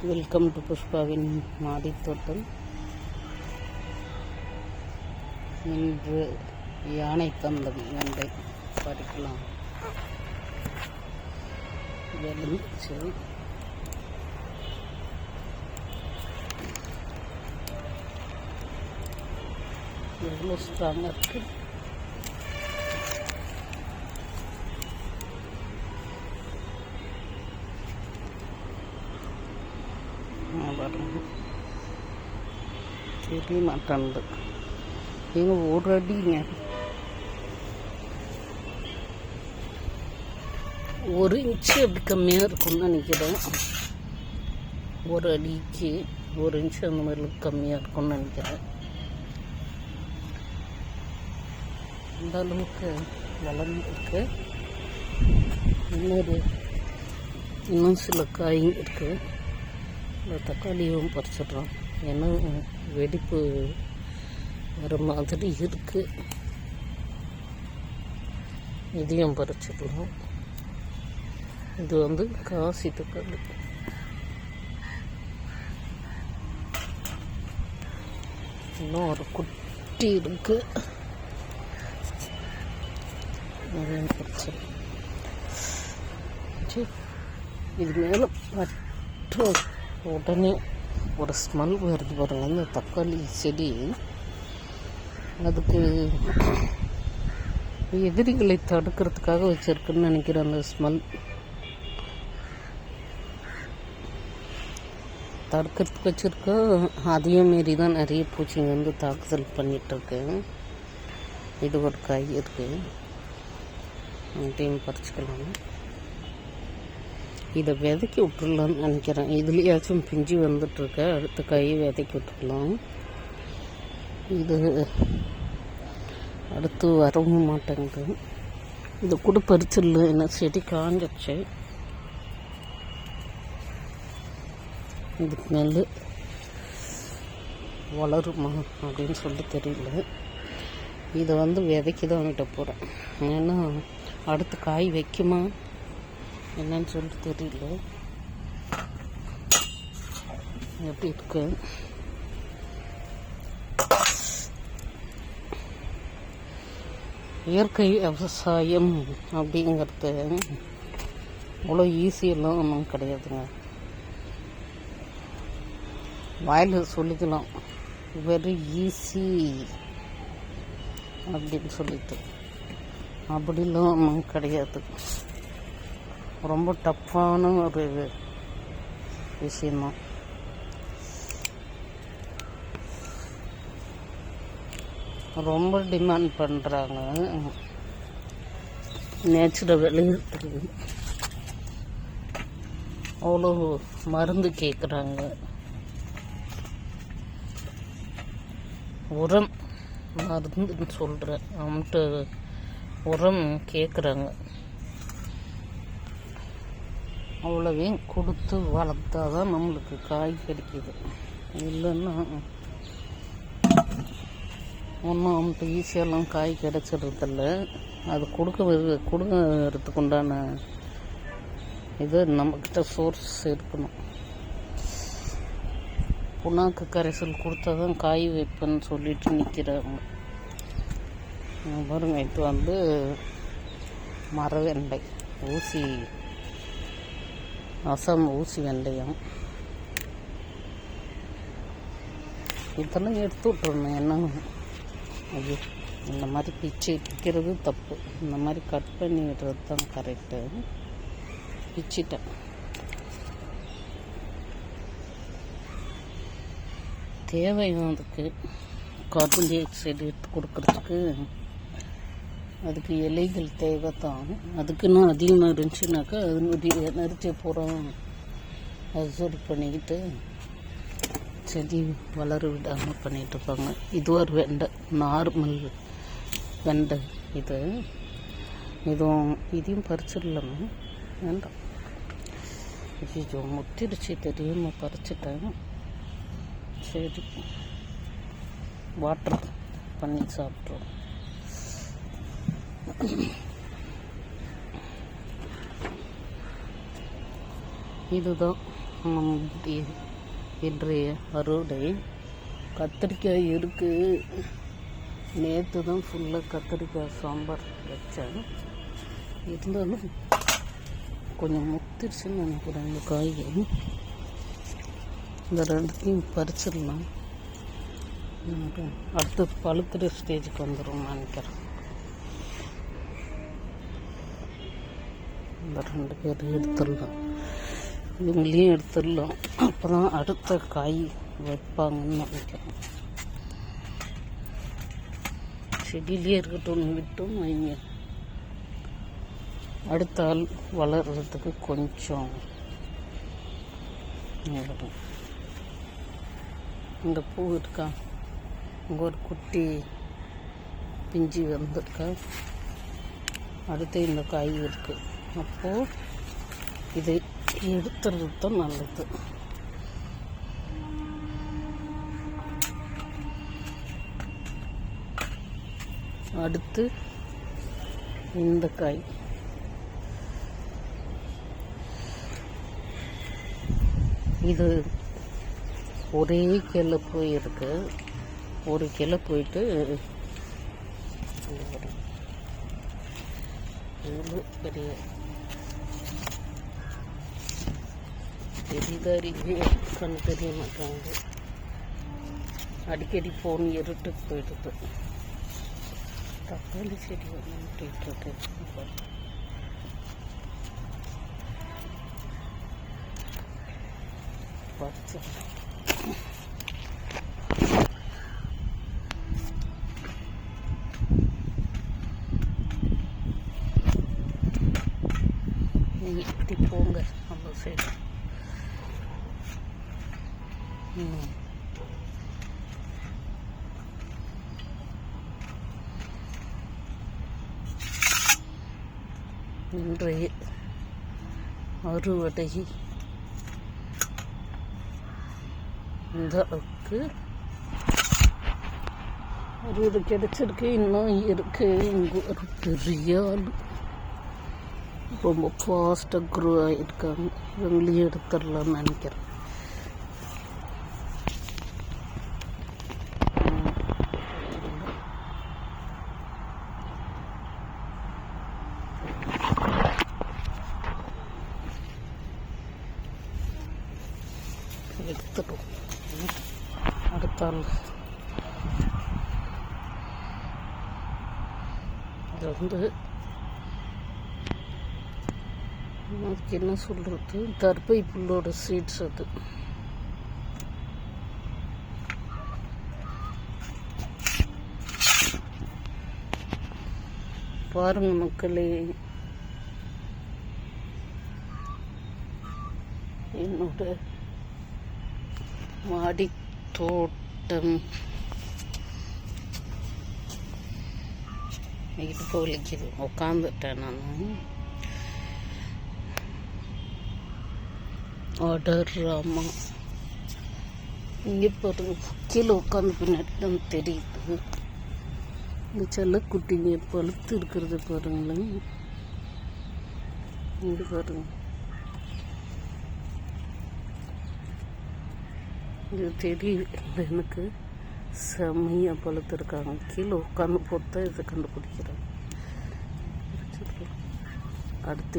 Welcome to புஷ்பாவின் மாடித்தோட்டம். இன்று யானை தந்தம் வெண்டை பறிக்கலாம் வெளுச்சு எவ்வளோ ஸ்ட்ராங்காக இருக்குது பாருங்க தெரிய மாட்டேன்து ஏங்க ஒரு அடிங்க. ஒரு இன்ச்சு அப்படி கம்மியாக இருக்கும்னு நினைக்கிறேன் ஒரு அடிக்கு ஒரு இன்ச்சு அந்த மாதிரி கம்மியாக இருக்கும்னு நினைக்கிறேன். அந்த அளவுக்கு வளர்ந்துருக்கு இன்னொரு இன்னும் சில காய் இருக்குது இந்த தக்காளியும் பறிச்சிடுறோம். ஏன்னா வெடிப்பு வர மாதிரி இருக்குது இதையும் பறிச்சிடலாம். இது வந்து காசி தக்காளி. இன்னும் ஒரு குட்டி இருக்கு. அதையும் பறிச்சிடலாம் இது மேலே பற்ற உடனே ஒரு ஸ்மெல் வருது பாருங்க. அந்த தக்காளி செடி. அதுக்கு எதிரிகளை தடுக்கிறதுக்காக வச்சுருக்குன்னு நினைக்கிறேன் அந்த ஸ்மெல் தடுக்கிறதுக்கு வச்சிருக்க அதையும் மீறி தான் நிறைய பூச்சிங்க வந்து தாக்குதல் பண்ணிகிட்ருக்கு இது ஒரு காய் இருக்குது அதையும் பறிச்சுக்கலாம். இதை விதைக்கி விட்டுடலான்னு நினைக்கிறேன். இதுலேயாச்சும் பிஞ்சு வந்துட்டுருக்க. அடுத்த காய் விதைக்கி விட்டுடலாம். இது அடுத்து வரவும் மாட்டேங்குது. இது கூட பறிச்சிடல என்ன செடி காஞ்சிச்சு இதுக்கு மேலே வளருமா அப்படின்னு சொல்லி தெரியல. இதை வந்து விதைக்கி தான் விட்ட போகிறேன் ஏன்னா அடுத்து காய் வைக்குமா? என்னன்னு சொல்லிட்டு தெரியல. எப்படி இருக்கு? இயற்கை விவசாயம் அப்படிங்கிறது அவ்வளோ ஈஸியெல்லாம் ஒன்றும் கிடையாதுங்க. வாயில் சொல்லிக்கலாம். வெரி ஈஸி அப்படின்னு சொல்லிட்டு. அப்படிலாம் ஒன்றும் கிடையாது. ரொம்ப டஃப்பான ஒரு விஷயமா. ரொம்ப டிமாண்ட் பண்ணுறாங்க நேச்சுரல் விளையிறதுக்கு அவ்வளோ மருந்து கேட்குறாங்க உரம் மருந்துன்னு சொல்கிறேன் அவன்கிட்ட உரம் கேட்குறாங்க அவ்வளவையும் கொடுத்து வளர்த்தா தான் நம்மளுக்கு காய் கிடைக்கிது. இல்லைன்னா ஒன்றும் அவன்கிட்ட ஈஸியெல்லாம் காய் கிடச்சிடுறதில்ல. அது கொடுக்க கொடுக்கறதுக்கு உண்டான இது நம்மக்கிட்ட சோர்ஸ் இருக்கணும். புண்ணாக்கு கரைசல் கொடுத்தா தான் காய் வைப்பேன்னு சொல்லிட்டு நிற்கிறாங்க பாருங்க இப்போ வந்து மரவெண்டை ஊசி ரசம் ஊசி வெந்தயம். இதெல்லாம் எடுத்து விட்றணும் என்ன? ஐயோ இந்த மாதிரி பிச்சு இடிக்கிறது தப்பு. இந்த மாதிரி கட் பண்ணி விடுறது தான் கரெக்டு பிச்சிட்டேன். தேவையும் அதுக்கு கார்பன் டை ஆக்சைடு எடுத்து கொடுக்கறதுக்கு அதுக்கு இலைகள் தேவை தான் அதுக்குன்னு அதிகமாக இருந்துச்சுனாக்கா அதனுடைய எனர்ஜி பூரா அப்சர்வ் பண்ணிக்கிட்டு செடி வளர விடாமல் பண்ணிகிட்ருப்பாங்க இது ஒரு வெண்டை நார்மல் வெண்டை இது. இதுவும் இதையும் பறிச்சிடலாமா வேண்டாம். ஐயோ முத்திருச்சு தெரியாமல் பறிச்சிட்டேன். சரி. வாட்டர் பண்ணி சாப்பிட்றோம் இதுதான் நம்முடைய இன்றைய அறுவடை. கத்திரிக்காய் இருக்குது நேற்று தான் ஃபுல்லாக கத்திரிக்காய் சாம்பார் வச்சேன். இருந்தாலும் கொஞ்சம் முத்திருச்சுன்னு நினைக்கிறேன் இந்த காய்கறி இந்த ரெண்டுத்தையும் பறிச்சிடலாம். நமக்கு அடுத்து பழுக்கிற ஸ்டேஜுக்கு வந்துடும் நினைக்கிறேன். இந்த ரெண்டு பேரையும் எடுத்துடலாம். இவங்களையும் எடுத்துடலாம். அப்போ தான் அடுத்த காய் வைப்பாங்கன்னு நினைக்கிறேன். செடியிலே இருக்கட்டும் விட்டும் வைங்க. அடுத்த ஆள் வளர்கிறதுக்கு கொஞ்சம் நேரம். இந்த பூ இருக்கா? இங்கே ஒரு குட்டி பிஞ்சு வந்திருக்கா. அடுத்து இந்த காய் இருக்குது அப்போது இதை எடுத்துறது தான் நல்லது. அடுத்து இந்த காய் இது ஒரே கிளை போயிருக்கு ஒரு கிளை போயிட்டு பெரிய பெரிதாரி கண் தெரிய மாட்டாங்க அடிக்கடி ஃபோன் இருட்டுக்கு போயிடுது. தக்காளி செடி வந்து நட்டுட்டு இருக்கு இப்படி போங்க நம்ம சைடு. இன்றைய அறுவடை இந்த அளவுக்கு அறுவடை கிடைச்சிருக்கு இன்னும் இருக்கு. இங்கே ஒரு பெரிய ஆள். ரொம்ப ஃபாஸ்ட்டாக க்ரோ ஆகிருக்காங்க இவங்களையும் எடுத்துடலாம்னு நினைக்கிறேன். அடுத்தால் இது வந்து அதுக்கு என்ன சொல்கிறது தர்பை புல்லோட சீட்ஸ் அது. பாருங்க மக்களே. என்னோட மாடி தோட்டம். இடுப்பு வலிக்குது உட்காந்துட்டேன் நான் ஆர்டர் ராமா இங்கே பாருங்க கீழே உட்காந்து பின்னாடி தெரியுது இந்த செல்லக்குட்டிங்க பழுத்து இருக்கிறது பாருங்களேன் இங்கே பாருங்கள் இது தெரியுது எனக்கு செம்மையாக பழுத்துருக்காங்க. கீழே உட்காந்து போட்டு இதை கண்டுபிடிக்கிறேன். அடுத்து